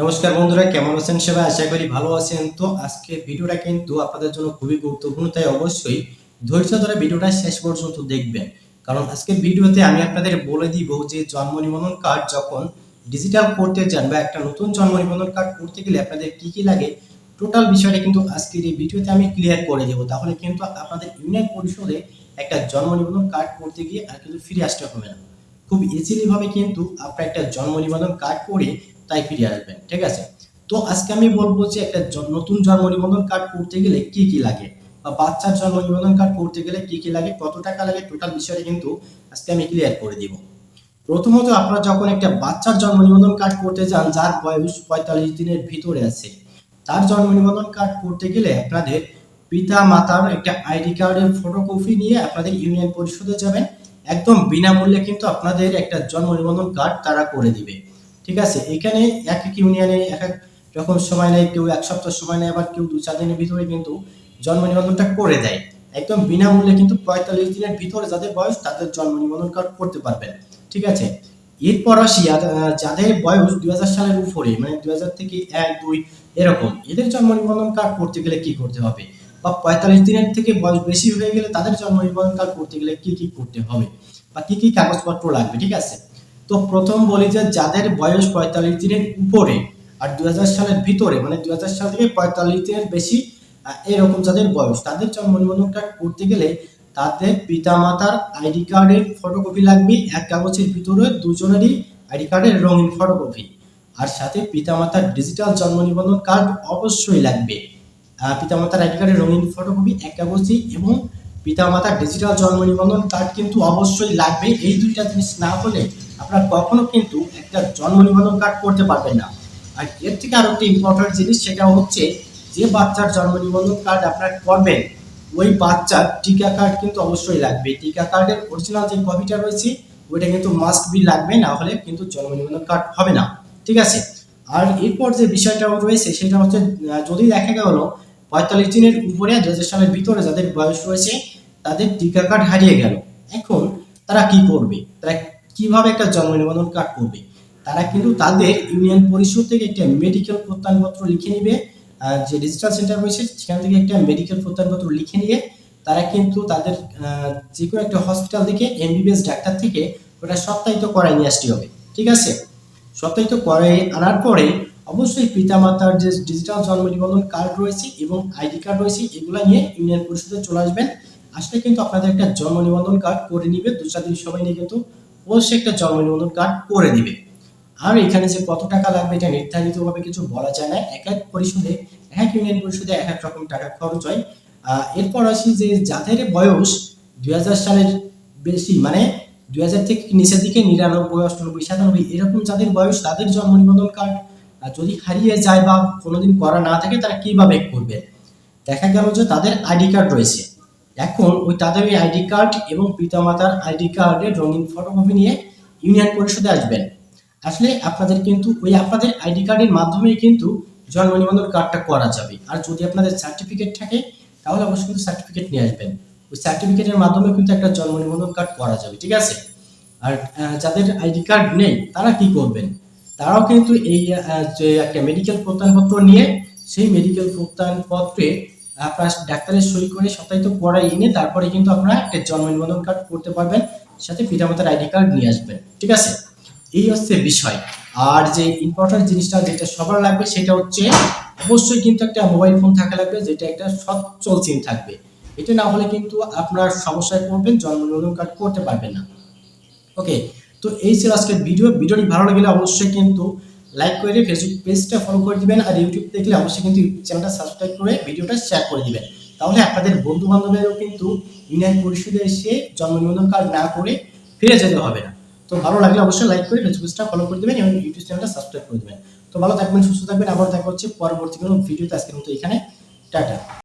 নমস্কার বন্ধুরা, কেমন আছেন সবাই? আশা করি ভালো আছেন। তো আজকে ভিডিওটা কিন্তু আপনাদের জন্য খুবই গুরুত্বপূর্ণ, তাই অবশ্যই ধৈর্য ধরে ভিডিওটা শেষ পর্যন্ত দেখবেন। কারণ আজকের ভিডিওতে আমি আপনাদের বলে দিব যে জন্ম নিবন্ধন কার্ড যখন ডিজিটাল করতে যান বা একটা নতুন জন্ম নিবন্ধন কার্ড করতে গেলে আপনাদের কি কি লাগে টোটাল বিষয়টা কিন্তু আজকের এই ভিডিওতে আমি ক্লিয়ার করে দেবো। তাহলে কিন্তু আপনাদের ইউনিয়ন পরিষদে একটা জন্ম নিবন্ধন কার্ড করতে গিয়ে আর কিন্তু ফিরে আসতে হবে না। খুব ইজিলি ভাবে কিন্তু আপনার একটা জন্ম নিবন্ধন কার্ড করে তাই ফিরে আসবেন, ঠিক আছে? তো আজকে আমি বলব যে একটা নতুন জন্ম নিবন্ধন কার্ড করতে গেলে কি কি লাগে? বা বাচ্চার জন্ম নিবন্ধন কার্ড করতে গেলে কি কি লাগে? কত টাকা লাগে? টোটাল বিষয়টা কিন্তু আজকে আমি ক্লিয়ার করে দিব। প্রথমত আপনারা যখন একটা বাচ্চার জন্ম নিবন্ধন কার্ড করতে যান, যার বয়স পঁয়তাল্লিশ দিনের ভিতরে আছে, তার জন্ম নিবন্ধন কার্ড করতে গেলে আপনাদের পিতা মাতার একটা আইডি কার্ডের ফটোকপি নিয়ে আপনাদের ইউনিয়ন পরিষদে যাবেন। একদম বিনামূল্যে কিন্তু আপনাদের একটা জন্ম নিবন্ধন কার্ড তারা করে দিবে। ঠিক আছে? এখানে এক এক ইউনিয়নে এক এক রকম সময় নেয়, কেউ এক সপ্তাহ সময় নেয়, আবার কেউ দু চার দিনের ভিতরে কিন্তু জন্ম নিবন্ধনটা করে দেয়। একদম বিনামূল্যে কিন্তু পঁয়তাল্লিশ দিনের ভিতরে যাদের বয়স তাদের জন্ম নিবন্ধন কার্ড করতে পারবেন। ঠিক আছে? এরপর আসি যাদের বয়স দুই হাজার সালের উপরে মানে দুই হাজার থেকে এক, দুই, এরকম, এদের জন্ম নিবন্ধন কার্ড করতে গেলে কি করতে হবে? বা পঁয়তাল্লিশ দিনের থেকে বয়স বেশি হয়ে গেলে তাদের জন্ম নিবন্ধন কার্ড করতে গেলে কি কি করতে হবে? বা কি কি কাগজপত্র লাগবে? ঠিক আছে? তো প্রথম বলি যে যাদের বয়স পঁয়তাল্লিশ দিনের উপরে আর দুই হাজার সালের ভিতরে মানে দুই হাজার সাল থেকে পঁয়তাল্লিশ দিনের বেশি এরকম যাদের বয়স, তাদের জন্ম নিবন্ধন কার্ড করতে গেলে তাদের পিতামাতার আইডি কার্ডের ফটোকপি লাগবে, এক কাগজের ভিতরে দুজনেরই আইডি কার্ডের রঙিন ফটোকপি আর সাথে পিতামাতার ডিজিটাল জন্ম নিবন্ধন কার্ড অবশ্যই লাগবে। পিতামাতার আইডি কার্ডের রঙিন ফটোকপি এক কাগজই এবং পিতামাতার ডিজিটাল জন্ম নিবন্ধন কার্ড কিন্তু অবশ্যই লাগবে। এই দুইটা জিনিস না হলে আপনারা কখনো কিন্তু একটা জন্ম নিবন্ধন কার্ড করতে পারবেন না। আর এর থেকে আরও একটি ইম্পর্টেন্ট জিনিস, সেটা হচ্ছে যে বাচ্চার জন্ম নিবন্ধন কার্ড আপনারা করবেন, ওই বাচ্চার টিকা কার্ড কিন্তু অবশ্যই লাগবে। টিকা কার্ডের অরিজিনাল যে কপিটা রয়েছে, ওইটা কিন্তু মাস্ট বি লাগবে, না হলে কিন্তু জন্ম নিবন্ধন কার্ড হবে না। ঠিক আছে? আর এরপর যে বিষয়টা রয়েছে, সেটা হচ্ছে যদি দেখা গেল পঁয়তাল্লিশ দিনের উপরে দু হাজার সালের ভিতরে যাদের বয়স রয়েছে, তাদের টিকা কার্ড হারিয়ে গেল, এখন তারা কি করবে? তারা কীভাবে একটা জন্ম নিবন্ধন কার্ড করবে? তারা কিন্তু তাদের ইউনিয়ন পরিষদ থেকে একটা মেডিকেল প্রত্যয়নপত্র লিখে নিবে যে ডিজিটাল সেন্টার রয়েছে, সেখান থেকে একটা মেডিকেল প্রত্যয়নপত্র লিখে নিয়ে তারা কিন্তু তাদের যে কোনো একটা হসপিটাল থেকে এমবিবিএস ডাক্তার থেকে ওটা সপ্তাহিত করাই নিয়ে আসতে হবে, ঠিক আছে? সপ্তাহিত করে আনার পরে অবশ্যই পিতামাতার যে ডিজিটাল জন্ম নিবন্ধন কার্ড রয়েছে এবং আইডি কার্ড রয়েছে, এগুলো নিয়ে ইউনিয়ন পরিষদে চলে আসবেন। আসলে কিন্তু আপনাদের একটা জন্ম নিবন্ধন কার্ড করে নিবে দু চার দিন সময় নিয়ে কিন্তু অবশ্যই একটা জন্ম নিবন্ধন কার্ড করে দিবে। আর এখানে যে কত টাকা লাগবে এটা নির্ধারিতভাবে কিছু বলা যায় না। এক এক পরিষদে এক এক ইউনিয়ন পরিষদে এক এক রকম টাকা খরচ হয়। এরপর আসি যে যাদের বয়স দু হাজার সালের বেশি মানে দুই হাজার থেকে নিচের দিকে নিরানব্বই, অষ্টানব্বই, সাতানব্বই, এরকম যাদের বয়স তাদের জন্ম নিবন্ধন কার্ড যদি হারিয়ে যায় বা কোনোদিন করা না থাকে তারা কীভাবে করবে? দেখা গেল যে তাদের আইডি কার্ড রয়েছে। এখন ওই তাদের ওই আইডি কার্ড এবং পিতামাতার আইডি কার্ডের রঙিন ফটোকপি নিয়ে ইউনিয়ন পরিষদে আসবেন। আসলে আপনাদের কিন্তু ওই আপনাদের আইডি কার্ডের মাধ্যমে কিন্তু জন্ম নিবন্ধন কার্ডটা করা যাবে। আর যদি আপনাদের সার্টিফিকেট থাকে, তাহলে অবশ্যই কিন্তু সার্টিফিকেট নিয়ে আসবেন। ওই সার্টিফিকেটের মাধ্যমে কিন্তু একটা জন্ম নিবন্ধন কার্ড করা যাবে, ঠিক আছে? আর যাদের আইডি কার্ড নেই, তারা কি করবেন? তারাও কিন্তু এই যে একটা মেডিকেল প্রত্যয়নপত্র নিয়ে সেই মেডিকেল প্রত্যয়নপত্রে আপনার ডাক্তারের সই করে সপ্তাহিত পড়াই এনে তারপরে কিন্তু আপনারা একটা জন্ম নিবন্ধন কার্ড করতে পারবেন, সাথে পিতামাতার আইডি কার্ড নিয়ে আসবেন, ঠিক আছে? এই হচ্ছে বিষয়। আর যে ইম্পর্টেন্ট জিনিসটা যেটা সবার লাগবে সেটা হচ্ছে, অবশ্যই কিন্তু একটা মোবাইল ফোন থাকা লাগবে, যেটা একটা সচ্ছল সিম থাকবে। এটা না হলে কিন্তু আপনার সমস্যায় পড়বেন জন্ম নিবন্ধন কার্ড করতে পারবেন না। ওকে তো এই ছিল আজকের ভিডিও ভিডিওটি ভালো লাগলে অবশ্যই কিন্তু লাইক করে ফেসবুক পেজটা ফলো করে দিবেন আর ইউটিউব দেখলে অবশ্যই কিন্তু চ্যানেলটা সাবস্ক্রাইব করে ভিডিওটা শেয়ার করে দিবেন। তাহলে আপনাদের বন্ধু বান্ধবেরও কিন্তু ইউনিয়ন পরিষদে এসে জন্ম নিবন্ধন কার্ড না করে ফিরে যেতে হবে না। তো ভালো লাগলে অবশ্যই লাইক করে ফেসবুক পেজটা ফলো করে দিবেন এবং ইউটিউব চ্যানেলটা সাবস্ক্রাইব করে দিবেন। তো ভালো থাকবেন, সুস্থ থাকবেন। আবার দেখা হচ্ছে পরবর্তী কোনো ভিডিওতে আজকের মতো এখানে, টাটা।